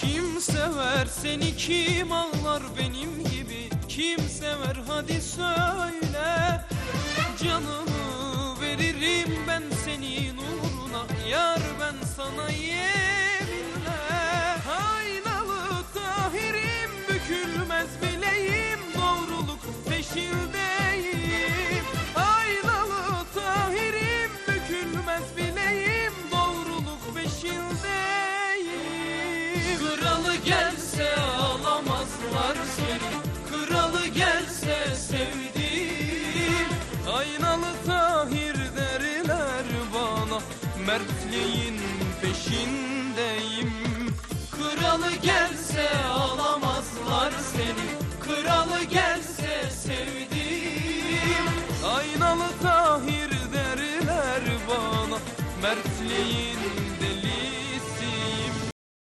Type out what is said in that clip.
Kim sever seni kim ağlar benim gibi? Kim sever? Hadi söyle. Kralı gelse alamazlar seni. Kralı gelse sevdiğim. Aynalı Tahir derler bana Mertliğin peşindeyim. Kralı gelse alamazlar seni. Kralı gelse sevdiğim. Aynalı Tahir derler bana Mertliğin deli